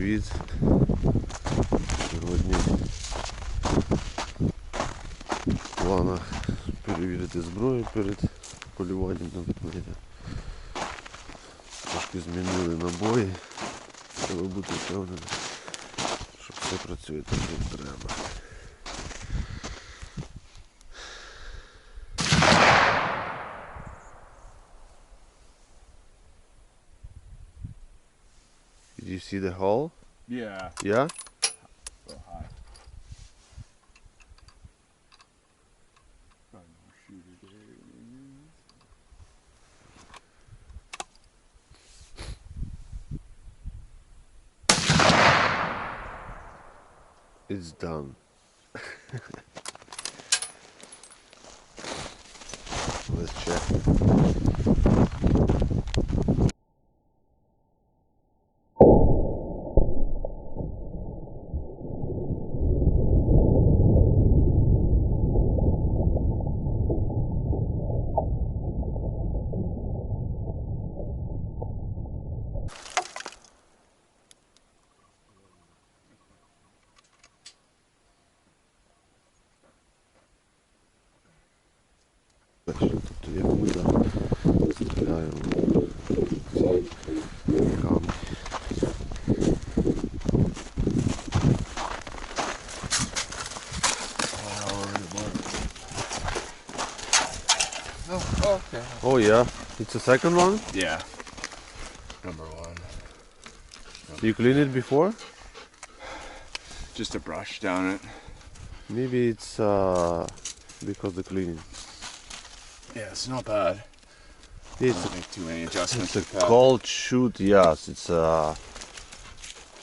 привіт. Сьогодні в планах перевірити зброю перед полюванням на. Трошки змінили набої, щоб бути впевненим, що все працює так, як треба. You see the hole? Yeah. Yeah? So high. Probably more shooter there. It's done. Let's check. jak. Oh, okay. oh yeah, it's the second one? Yeah, number one. Number you cleaned it before? Just a brush down it. Maybe it's uh, because the cleaning. Yeah, it's not bad. It's Don't make too many adjustments. It's a with that. cold shoot, yes. It's a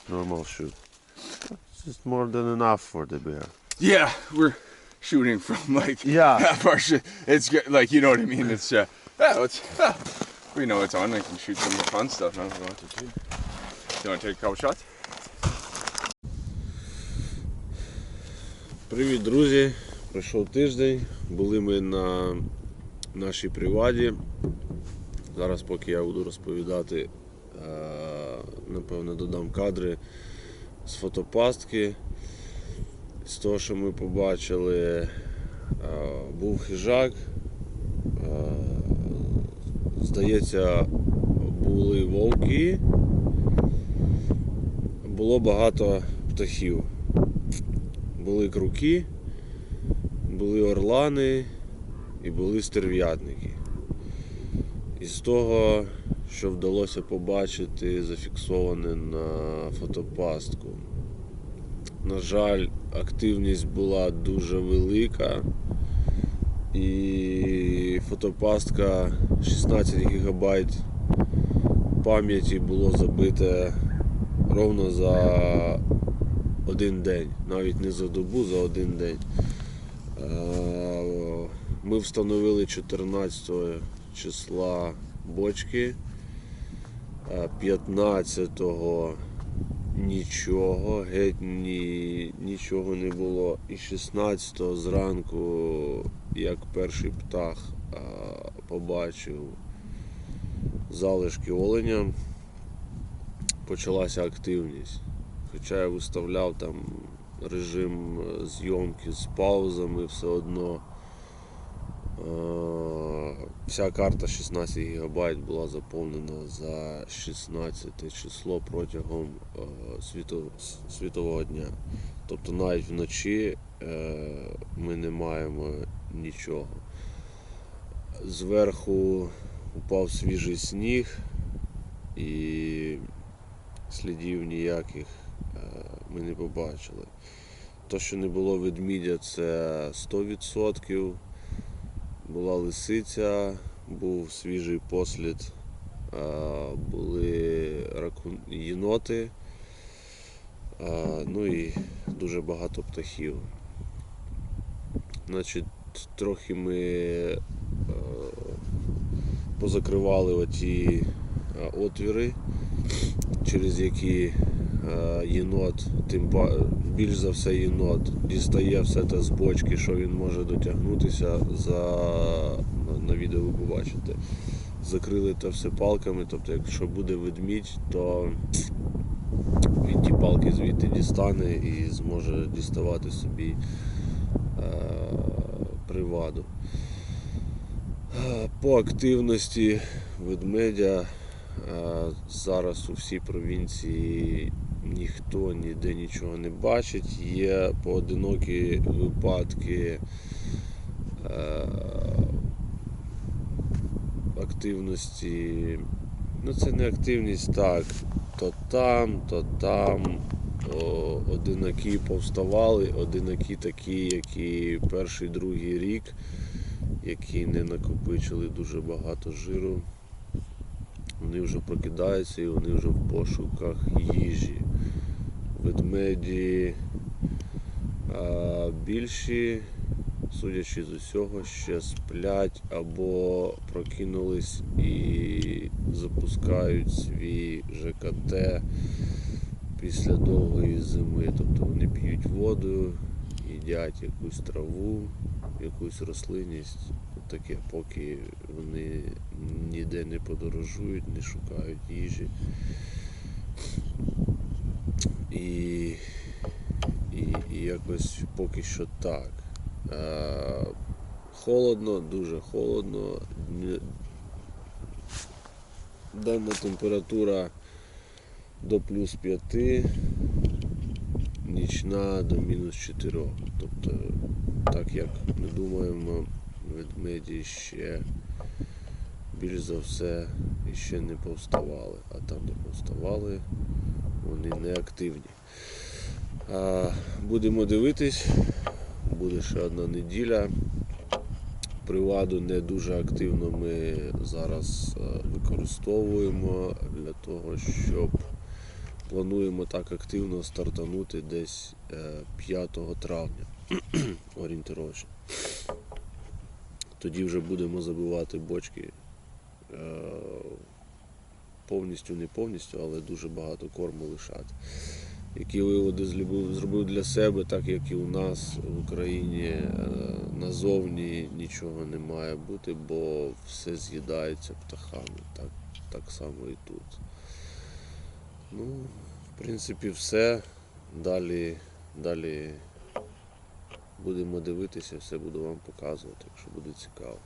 normal shoot. It's just more than enough for the bear. Yeah, we're shooting from like Yeah. half our shit. It's good, like you know what I mean. It's uh, yeah, it's uh, we know it's on. I can shoot some of the fun stuff now if we want to too. You want to take a couple shots? Привіт, друзі! Пройшов тиждень. Були ми на нашій приваді. Зараз, поки я буду розповідати, е, напевно, додам кадри з фотопастки. З того, що ми побачили, е, був хижак. Е, Здається, були вовки. Було багато птахів. Були круки, були орлани і були стерв'ятники. Із того, що вдалося побачити, зафіксоване на фотопастку. На жаль, активність була дуже велика. І фотопастка 16 ГБ пам'яті було забите ровно за один день, навіть не за добу, за один день. Е, Ми встановили 14 числа бочки, 15-го нічого, геть ні, нічого не було. І 16-го зранку, як перший птах е, побачив залишки оленя, почалася активність. Хоча я виставляв там режим е, зйомки з паузами, все одно е, вся карта 16 ГБ була заповнена за 16 число протягом е, світового дня. Тобто навіть вночі е, ми не маємо нічого. Зверху упав свіжий сніг і слідів ніяких е, ми не побачили. То, що не було ведмідя, це 100%. Була лисиця, був свіжий послід, були ракун... єноти, ну і дуже багато птахів. Значить, трохи ми позакривали оті отвіри, через які єнот, тим більш за все єнот дістає все те з бочки, що він може дотягнутися за на, відео ви побачите. Закрили те все палками, тобто якщо буде ведмідь, то він ті палки звідти дістане і зможе діставати собі е, приваду. Е, По активності ведмедя е, зараз у всій провінції ніхто ніде нічого не бачить. Є поодинокі випадки е, активності. Ну це не активність так. То там, то там. О, одинаки повставали, одинаки такі, які перший, другий рік, які не накопичили дуже багато жиру. Вони вже прокидаються і вони вже в пошуках їжі. Ведмеді а більші, судячи з усього, ще сплять або прокинулись і запускають свій ЖКТ після довгої зими. Тобто вони п'ють воду, їдять якусь траву, якусь рослинність. Таке, поки вони ніде не подорожують, не шукають їжі. І, і, і якось поки що так. Е, холодно, дуже холодно. Денна температура до плюс 5, нічна до мінус 4. Тобто, так як ми думаємо, ведмеді ще більш за все ще не повставали. А там, де повставали, вони не активні. А, будемо дивитись, буде ще одна неділя. Приваду не дуже активно ми зараз е, використовуємо для того, щоб плануємо так активно стартанути десь е, 5 травня орієнтировочно. Тоді вже будемо забивати бочки е, повністю, не повністю, але дуже багато корму лишати. Які виводи зробив, для себе, так як і у нас в Україні е, назовні нічого не має бути, бо все з'їдається птахами. Так, так само і тут. Ну, в принципі, все. Далі, далі будемо дивитися, все буду вам показувати, якщо буде цікаво.